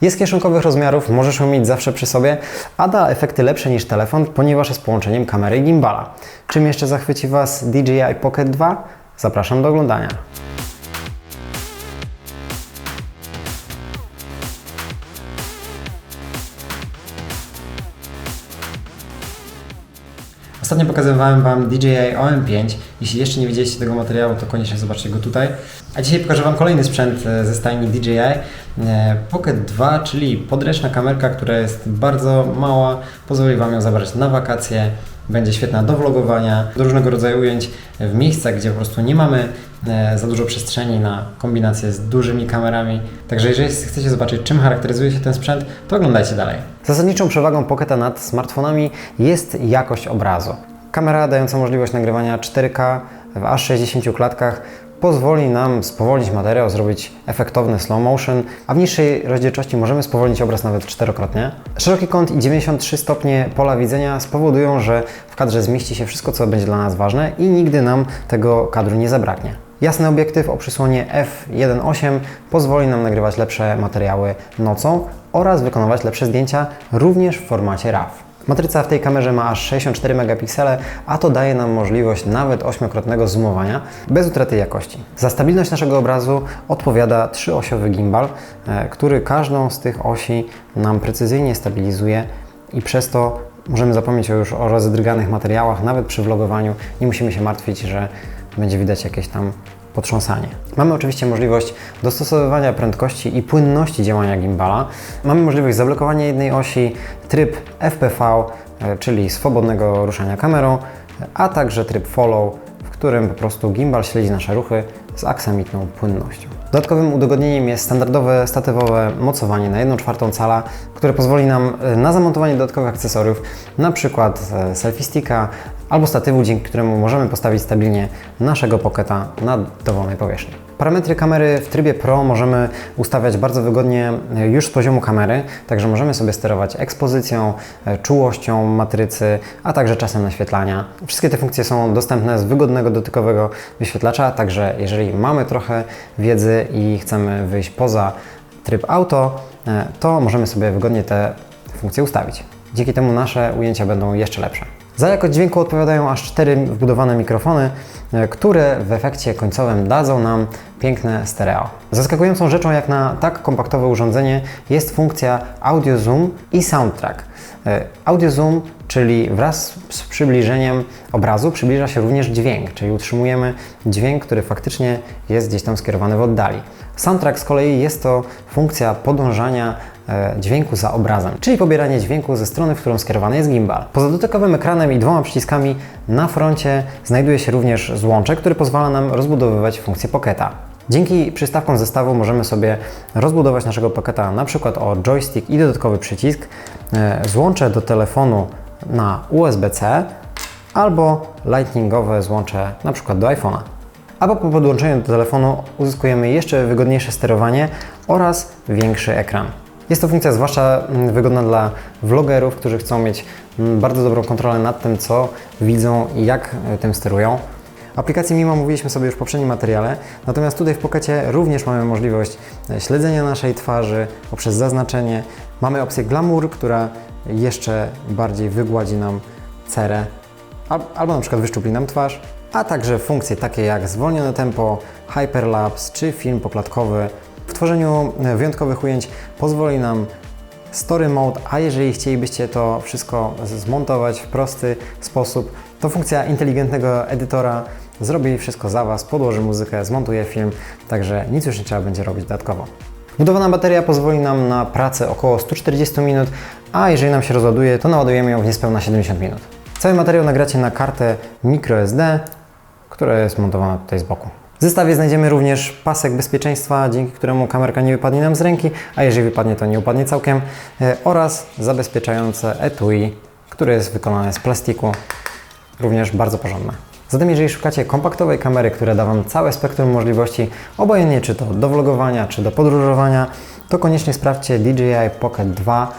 Jest kieszonkowych rozmiarów, możesz ją mieć zawsze przy sobie, a da efekty lepsze niż telefon, ponieważ jest połączeniem kamery i gimbala. Czym jeszcze zachwyci Was DJI Pocket 2? Zapraszam do oglądania. Ostatnio pokazywałem Wam DJI OM5. Jeśli jeszcze nie widzieliście tego materiału, to koniecznie zobaczcie go tutaj. A dzisiaj pokażę Wam kolejny sprzęt e, ze stajni DJI. E, Pocket 2, czyli podręczna kamerka, która jest bardzo mała. Pozwoli Wam ją zabrać na wakacje. Będzie świetna do vlogowania, do różnego rodzaju ujęć w miejscach, gdzie po prostu nie mamy e, za dużo przestrzeni na kombinację z dużymi kamerami. Także jeżeli chcecie zobaczyć, czym charakteryzuje się ten sprzęt, to oglądajcie dalej. Zasadniczą przewagą Pocketa nad smartfonami jest jakość obrazu. Kamera dająca możliwość nagrywania 4K w aż 60 klatkach pozwoli nam spowolnić materiał, zrobić efektowny slow motion, a w niższej rozdzielczości możemy spowolnić obraz nawet czterokrotnie. Szeroki kąt i 93 stopnie pola widzenia spowodują, że w kadrze zmieści się wszystko, co będzie dla nas ważne i nigdy nam tego kadru nie zabraknie. Jasny obiektyw o przysłonie f1.8 pozwoli nam nagrywać lepsze materiały nocą oraz wykonywać lepsze zdjęcia również w formacie RAW. Matryca w tej kamerze ma aż 64 megapiksele, a to daje nam możliwość nawet ośmiokrotnego zoomowania bez utraty jakości. Za stabilność naszego obrazu odpowiada trzyosiowy gimbal, e, który każdą z tych osi nam precyzyjnie stabilizuje i przez to możemy zapomnieć już o rozdryganych materiałach, nawet przy vlogowaniu. Nie musimy się martwić, że będzie widać jakieś tam potrząsanie. Mamy oczywiście możliwość dostosowywania prędkości i płynności działania gimbala. Mamy możliwość zablokowania jednej osi, tryb FPV, e, czyli swobodnego ruszania kamerą, a także tryb follow, w którym po prostu gimbal śledzi nasze ruchy z aksamitną płynnością. Dodatkowym udogodnieniem jest standardowe statywowe mocowanie na 1 czwartą cala, które pozwoli nam e, na zamontowanie dodatkowych akcesoriów, przykład e, selfie sticka albo statywu, dzięki któremu możemy postawić stabilnie naszego Pocketa na dowolnej powierzchni. Parametry kamery w trybie Pro możemy ustawiać bardzo wygodnie e, już z poziomu kamery, także możemy sobie sterować ekspozycją, czułością matrycy, a także czasem naświetlania. Wszystkie te funkcje są dostępne z wygodnego dotykowego wyświetlacza, także jeżeli mamy trochę wiedzy i chcemy wyjść poza tryb auto, e, to możemy sobie wygodnie te funkcje ustawić. Dzięki temu nasze ujęcia będą jeszcze lepsze. Za jakość dźwięku odpowiadają aż cztery wbudowane mikrofony, e, które w efekcie końcowym dadzą nam piękne stereo. Zaskakującą rzeczą jak na tak kompaktowe urządzenie jest funkcja Audio Zoom i Soundtrack. E, Audio Zoom, czyli wraz z przybliżeniem obrazu przybliża się również dźwięk, czyli utrzymujemy dźwięk, który faktycznie jest gdzieś tam skierowany w oddali. Soundtrack z kolei jest to funkcja podążania dźwięku za obrazem, czyli pobieranie dźwięku ze strony, w którą skierowany jest gimbal. Poza dotykowym ekranem i dwoma przyciskami na froncie znajduje się również złącze, który pozwala nam rozbudowywać funkcję Pocketa. Dzięki przystawkom zestawu możemy sobie rozbudować naszego Pocketa na przykład o joystick i dodatkowy przycisk, e, złącze do telefonu na USB-C albo lightningowe złącze na przykład do iPhone'a. A po podłączeniu do telefonu uzyskujemy jeszcze wygodniejsze sterowanie oraz większy ekran. Jest to funkcja zwłaszcza mm, wygodna dla vlogerów, którzy chcą mieć mm, bardzo dobrą kontrolę nad tym, co widzą i jak e, tym sterują. Aplikację Mimo mówiliśmy sobie już w poprzednim materiale, natomiast tutaj w Pockecie również mamy możliwość e, śledzenia naszej twarzy poprzez zaznaczenie. Mamy opcję Glamour, która jeszcze bardziej wygładzi nam cerę albo na przykład wyszczupli nam twarz, a także funkcje takie jak zwolnione tempo, hyperlapse czy film poklatkowy. Tworzeniu e, wyjątkowych ujęć pozwoli nam Story Mode, a jeżeli chcielibyście to wszystko zmontować w prosty sposób, to funkcja inteligentnego edytora zrobi wszystko za Was, podłoży muzykę, zmontuje film, także nic już nie trzeba będzie robić dodatkowo. Budowana bateria pozwoli nam na pracę około 140 minut, a jeżeli nam się rozładuje, to naładujemy ją w niespełna 70 minut. Cały materiał nagracie na kartę microSD, która jest montowana tutaj z boku. W zestawie znajdziemy również pasek bezpieczeństwa, dzięki któremu kamerka nie wypadnie nam z ręki, a jeżeli wypadnie, to nie upadnie całkiem, e, oraz zabezpieczające etui, które jest wykonane z plastiku, również bardzo porządne. Zatem jeżeli szukacie kompaktowej kamery, która da Wam całe spektrum możliwości, obojętnie czy to do vlogowania, czy do podróżowania, to koniecznie sprawdźcie DJI Pocket 2.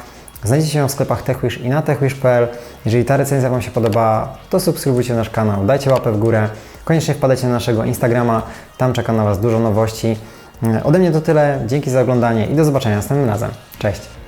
Znajdziecie ją w sklepach TechWish i na techwish.pl. Jeżeli ta recenzja Wam się podoba, to subskrybujcie nasz kanał, dajcie łapę w górę. Koniecznie wpadajcie na naszego Instagrama, tam czeka na Was dużo nowości. Ode mnie to tyle, dzięki za oglądanie i do zobaczenia następnym razem. Cześć!